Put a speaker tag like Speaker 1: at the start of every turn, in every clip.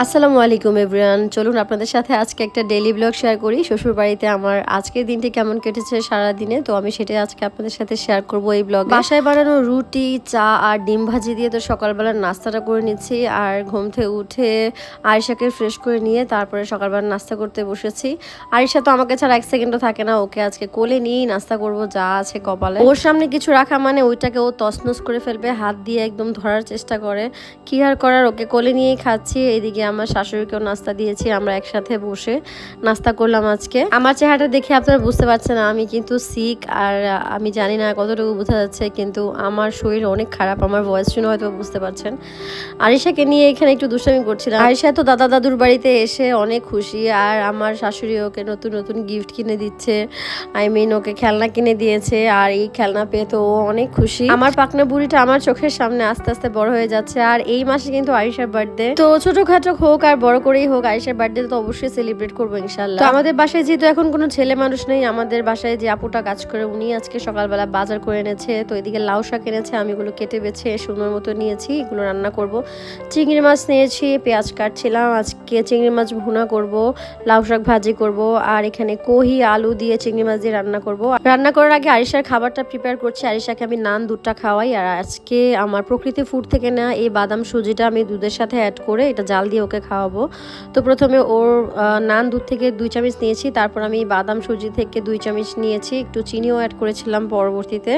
Speaker 1: আসসালামু আলাইকুম এভরিওয়ান। চলুন আপনাদের সাথে আজকে একটা ডেইলি ব্লগ শেয়ার করি। শ্বশুর বাড়িতে আমার আজকের দিনটি কেমন কেটেছে সারা দিনে, তো আমি সেটাই আজকে আপনাদের সাথে শেয়ার করব এই ব্লগ বাসায় বানানো রুটি, চা আর ডিম ভাজি দিয়ে তো সকালবেলার নাস্তাটা করে নিচ্ছি, আর ঘুম থেকে উঠে আরিশাকে ফ্রেশ করে নিয়ে তারপরে সকালবেলা নাস্তা করতে বসেছি। আরিশা তো আমাকে ছাড়া এক সেকেন্ডও থাকে না, ওকে আজকে কোলে নিয়েই নাস্তা করব যা আছে কপালে। ওর সামনে কিছু রাখা মানে ওইটাকে ও তছনছ করে ফেলবে, হাত দিয়ে একদম ধরার চেষ্টা করে। কি আর করার, ওকে কোলে নিয়েই খাচ্ছি, এদিকে আমার শাশুড়িকেও নাস্তা দিয়েছি, আমরা একসাথে বসে নাস্তা করলাম আজকে। আমার চেহারাটা দেখে আপনারা বুঝতে পারছেন, আমি কিন্তু সিক আর আমি জানি না কতটুকু বোঝা যাচ্ছে, কিন্তু আমার শরীর অনেক খারাপ, আমার ভয়েস শুনে হয়তো বুঝতে পারছেন। আরিশাকে নিয়ে এখানে একটু দুষ্টামি করছিলাম। আরিশা তো দাদা দাদুর বাড়িতে এসে অনেক খুশি আর আমার শাশুড়ি ওকে নতুন নতুন গিফট কিনে দিচ্ছে আই মিন ওকে খেলনা কিনে দিয়েছে আর এই খেলনা পেয়ে তো ও অনেক খুশি। আমার পাকনা বুড়িটা আমার চোখের সামনে আস্তে আস্তে বড় হয়ে যাচ্ছে আর এই মাসে কিন্তু আরিশার বার্থডে তো ছোটখাটো হোক আর বড় করেই হোক আরিশার বার্থডে তো অবশ্যই সেলিব্রেট করব ইনশাল্লাহ আমাদের বাসায় যেহেতু এখন কোনো ছেলে মানুষ নেই, আমাদের বাসায় যে আপুটা কাজ করে, উনি আজকে সকালবেলা বাজার করে এনেছে, তো এদিকে লাউ শাক এনেছে, আমি এগুলো কেটে বেছে সুন্দর মতো নিয়েছি, এগুলো রান্না করব। চিংড়ি মাছ নিয়েছি, পেঁয়াজ কাটছিলাম, আজকে চিংড়ি মাছ ভুনা করব, লাউ শাক ভাজি করব, আর এখানে কহি, আলু দিয়ে চিংড়ি মাছ দিয়ে রান্না করব। রান্না করার আগে আরিশার খাবারটা প্রিপেয়ার করছি আরিশাকে আমি নান দুধটা খাওয়াই, আর আজকে আমার প্রকৃতি ফুড থেকে না এই বাদাম সুজিটা আমি দুধের সাথে অ্যাড করে, এটা জাল দিয়ে ওকে খাওয়াবো। তো প্রথমে ওর নান দুধ থেকে দুই চামচ নিয়েছি, তারপর আমি বাদাম সুজি থেকে দুই চামচ নিয়েছি, একটু চিনিও অ্যাড করেছিলাম পরবর্তীতে।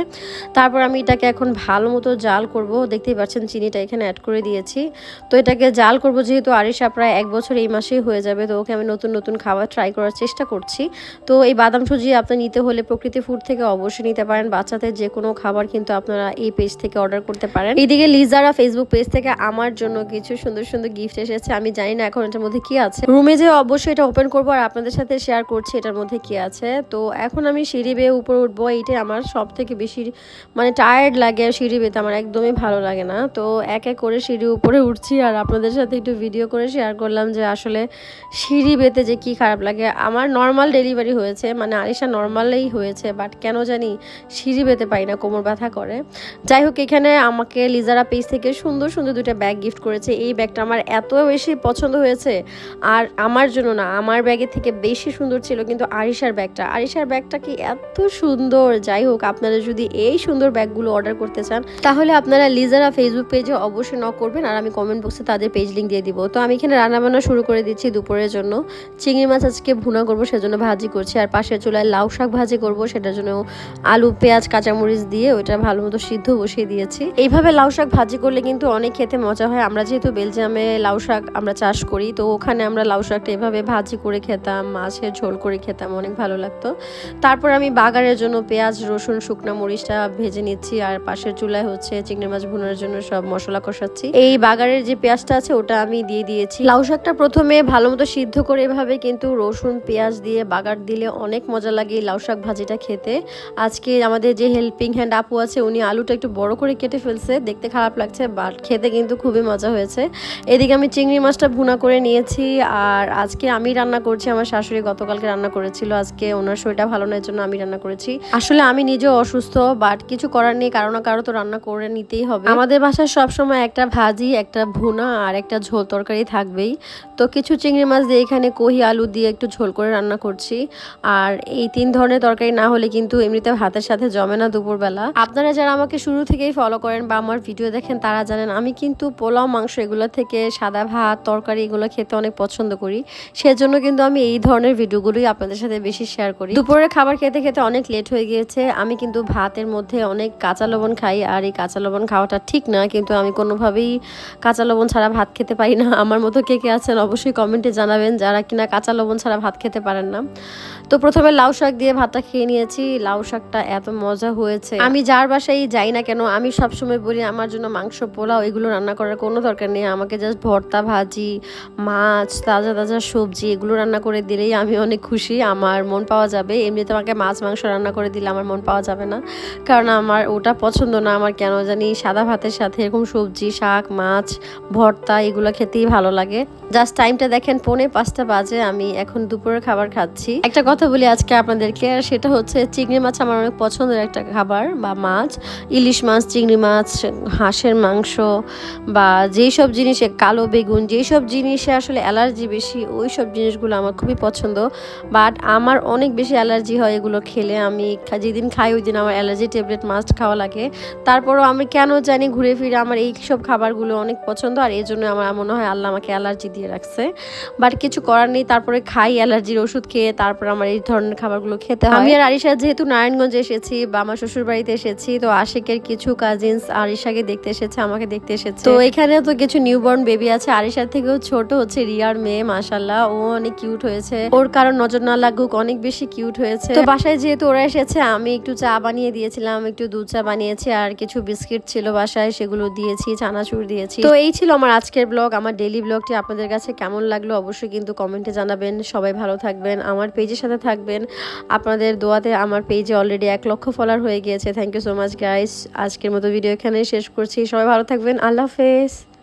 Speaker 1: তারপর আমি এটাকে এখন ভালো মতো জাল করব, দেখতেই পাচ্ছেন চিনিটা এখানে অ্যাড করে দিয়েছি। তো এটাকে জাল করব যেহেতু আরিশা প্রায় এক বছর এই মাসেই হয়ে যাবে, তো ওকে আমি নতুন নতুন খাবার ট্রাই করার চেষ্টা করছি। তো এই বাদাম সুজি আপনি নিতে হলে প্রকৃতি ফুড থেকে অবশ্যই নিতে পারেন, বাচ্চাদের যে কোনো খাবার কিন্তু আপনারা এই পেজ থেকে অর্ডার করতে পারেন। এইদিকে লিজারা ফেসবুক পেজ থেকে আমার জন্য কিছু সুন্দর সুন্দর গিফট এসেছে। আমি জানি না এখন এটার মধ্যে কি আছে। রুমে যে অবশ্যই এটা ওপেন করব আর আপনাদের সাথে শেয়ার করছি এটার মধ্যে কি আছে। তো এখন আমি সিঁড়ি বেয়ে উপরে উঠবো এইটাই আমার সব থেকে বেশি মানে টায়ার্ড লাগে সিঁড়ি বেতে আমার একদমই ভালো লাগে না। তো এক এক করে সিঁড়ি উপরে উঠছি আর আপনাদের সাথে একটু ভিডিও করে শেয়ার করলাম যে আসলে সিঁড়ি বেতে যে কি খারাপ লাগে। আমার নর্মাল ডেলিভারি হয়েছে মানে আরিশা নর্মালেই হয়েছে বাট কেন জানি সিঁড়ি বেতে পাই না, কোমর ব্যথা করে। যাই হোক, এখানে আমাকে লিজারা পেজ থেকে সুন্দর সুন্দর দুইটা ব্যাগ গিফট করেছে। এই ব্যাগটা আমার এত বেশি পছন্দ হয়েছে। আর আমার জন্য না, আমার ব্যাগের থেকে বেশি সুন্দর ছিল কিন্তু আরিশার ব্যাগটা। আরিশার ব্যাগটা কি এত সুন্দর! যাই হোক, আপনারা যদি এই সুন্দর ব্যাগগুলো অর্ডার করতে চান, তাহলে আপনারা লিজারা ফেসবুক পেজে অবশ্যই নক করবেন আর আমি কমেন্ট বক্সে তাদের পেজ লিঙ্ক দিয়ে দিব। তো আমি এখানে রান্নাবান্না শুরু করে দিচ্ছি দুপুরের জন্য। চিংড়ি মাছ আজকে ভুনা করব, সেজন্য ভাজি করছি। আর পাশের চুলায় লাউ শাক ভাজি করব, সেটার জন্য আলু, পেঁয়াজ, কাঁচামরিচ দিয়ে ওইটা ভালো মতো সিদ্ধ বসিয়ে দিয়েছি। এইভাবে লাউ শাক ভাজি করলে কিন্তু অনেক খেতে মজা হয়। আমরা যেহেতু বেলজিয়ামে লাউ শাক আমরা চাষ করি। তো ওখানে আমরা লাউ শাকটা এভাবে ভাজি করে খেতাম, মাছের ঝোল করে খেতাম, অনেক ভালো লাগতো। তারপর আমি বাগারের জন্য পেঁয়াজ, রসুন, শুকনো মরিচটা ভেজে নিচ্ছি আর পাশের চুলায় হচ্ছে চিংড়ি মাছ ভুনার জন্য সব মশলা কষাচ্ছি। এই বাগারের যে পেঁয়াজটা আছে ওটা আমি দিয়ে দিয়েছি। লাউ শাকটা প্রথমে ভালো মতো সিদ্ধ করে এভাবে কিন্তু রসুন, পেঁয়াজ দিয়ে বাগার দিলে অনেক মজা লাগে লাউ শাক ভাজিটা খেতে। আজকে আমাদের যে হেল্পিং হ্যান্ড আপু আছে, উনি আলুটা একটু বড় করে কেটে ফেলছে, দেখতে খারাপ লাগছে, বাট খেতে কিন্তু খুবই মজা হয়েছে। এদিকে আমি চিংড়ি মাছটা ভুনা করে নিয়েছি আর আজকে আমি রান্না করছি, আমার শাশুড়ি গতকালকে রান্না করেছিল, আজকে ওনার শরীরটা ভালো নয় জন্য আমি রান্না করেছি। আসলে আমি নিজেও অসুস্থ বাট কিছু করার নেই, কারও না কারও তো রান্না করে নিতেই হবে। আমাদের বাসায় সবসময় একটা ভাজি, একটা ভুনা আর একটা ঝোল তরকারি থাকবেই। তো কিছু চিংড়ি মাছ দিয়ে এখানে কহি আলু দিয়ে একটু ঝোল করে রান্না করছি। আর এই তিন ধরনের তরকারি না হলে কিন্তু এমনিতে ভাতের সাথে জমে না দুপুরবেলা। আপনারা যারা আমাকে শুরু থেকেই ফলো করেন বা আমার ভিডিও দেখেন, তারা জানেন আমি কিন্তু পোলাও, মাংস এগুলো থেকে সাদা ভাত তরকারি এগুলো খেতে অনেক পছন্দ করি। সেজন্য কিন্তু আমি এই ধরনের ভিডিওগুলোই আপনাদের সাথে বেশি শেয়ার করি। দুপুরের খাবার খেতে খেতে অনেক লেট হয়ে গিয়েছে। আমি কিন্তু ভাতের মধ্যে অনেক কাঁচা লবণ খাই আর এই কাঁচা লবণ খাওয়াটা ঠিক না, কিন্তু আমি কোনোভাবেই কাঁচা লবণ ছাড়া ভাত খেতে পারি না। আমার মতো কে কে আছেন অবশ্যই কমেন্টে জানাবেন। যারা কিনা কাঁচা লবণ ছাড়া ভাত খেতে পারেন না। তো প্রথমে লাউ শাক দিয়ে ভাতটা খেয়ে নিয়েছি। লাউ শাকটা এত মজা হয়েছে। আমি যার বাসায় যাই না কেন, আমি সবসময় বলি আমার জন্য মাংস পোলাও এগুলো রান্না করার কোনো দরকার নেই। আমাকে জাস্ট ভর্তা ভাজি, মাছ, তাজা তাজা সবজি এগুলো রান্না করে দিলেই আমি অনেক খুশি। আমার মন পাওয়া যাবে। এমনিতে আমাকে মাছ, মাংস রান্না করে দিলে আমার মন পাওয়া যাবে না। কারণ আমার ওটা পছন্দ না। আমার কেন জানি সাদা ভাতের সাথে এরকম সবজি, শাক, মাছ, ভর্তা এগুলো খেতেই ভালো লাগে। জাস্ট টাইমটা দেখেন, পৌনে পাঁচটা বাজে। আমি এখন দুপুরের খাবার খাচ্ছি। একটা কথা বলি আজকে আপনাদেরকে, সেটা হচ্ছে চিংড়ি মাছ আমার অনেক পছন্দের একটা খাবার বা মাছ। ইলিশ মাছ, চিংড়ি মাছ, হাঁসের মাংস বা যেই সব জিনিস কালো বেগুন যেসব জিনিসে আসলে অ্যালার্জি বেশি ওই সব জিনিসগুলো আমার খুবই পছন্দ। বাট আমার অনেক বেশি অ্যালার্জি হয় এগুলো খেলে। আমি যেদিন খাই ওই দিন আমার অ্যালার্জি ট্যাবলেট মাস্ট খাওয়া লাগে। তারপরও আমি কেন জানি ঘুরে ফিরে আমার এই সব খাবারগুলো অনেক পছন্দ আর এই জন্য আমার মনে হয় আল্লাহ আমাকে অ্যালার্জি দিয়ে রাখছে। বাট কিছু করার নেই তারপরে খাই অ্যালার্জির ওষুধ খেয়ে তারপর আমার এই ধরনের খাবারগুলো খেতে হয়। আমি আর আরিশা যেহেতু নারায়ণগঞ্জে এসেছি বা আমার শ্বশুর বাড়িতে এসেছি তো আশিকের কিছু কাজিনস আরিশাকে দেখতে এসেছে আমাকে দেখতে এসেছে। তো এখানে তো কিছু নিউবর্ন বেবি আছে আরিশার থেকেও ছোট হচ্ছে রিয়ার মেয়ে মাশাল্লাহ ও অনেক কিউট হয়েছে। ওর কারণ নজর না লাগুক, অনেক বেশি কিউট হয়েছে। তো বাসায় যেহেতু ওরা এসেছে, আমি একটু চা বানিয়ে দিয়েছিলাম, একটু দুধ চা বানিয়েছি আর কিছু বিস্কিট ছিল বাসায়, সেগুলো দিয়েছি, চানাচুর দিয়েছি। তো এই ছিল আমার আজকের ব্লগ আমার ডেলি ব্লগটি আপনাদের কাছে কেমন লাগল অবশ্যই কিন্তু কমেন্টে জানাবেন। সবাই ভালো থাকবেন, আমার পেজের সাথে থাকবেন। আপনাদের দোয়াতে আমার পেজে অলরেডি এক লক্ষ ফলোয়ার হয়ে গিয়েছে। Thank you so much guys আজকের মতো ভিডিও এখানে শেষ করছি। সবাই ভালো থাকবেন। আল্লাহ হাফেজ।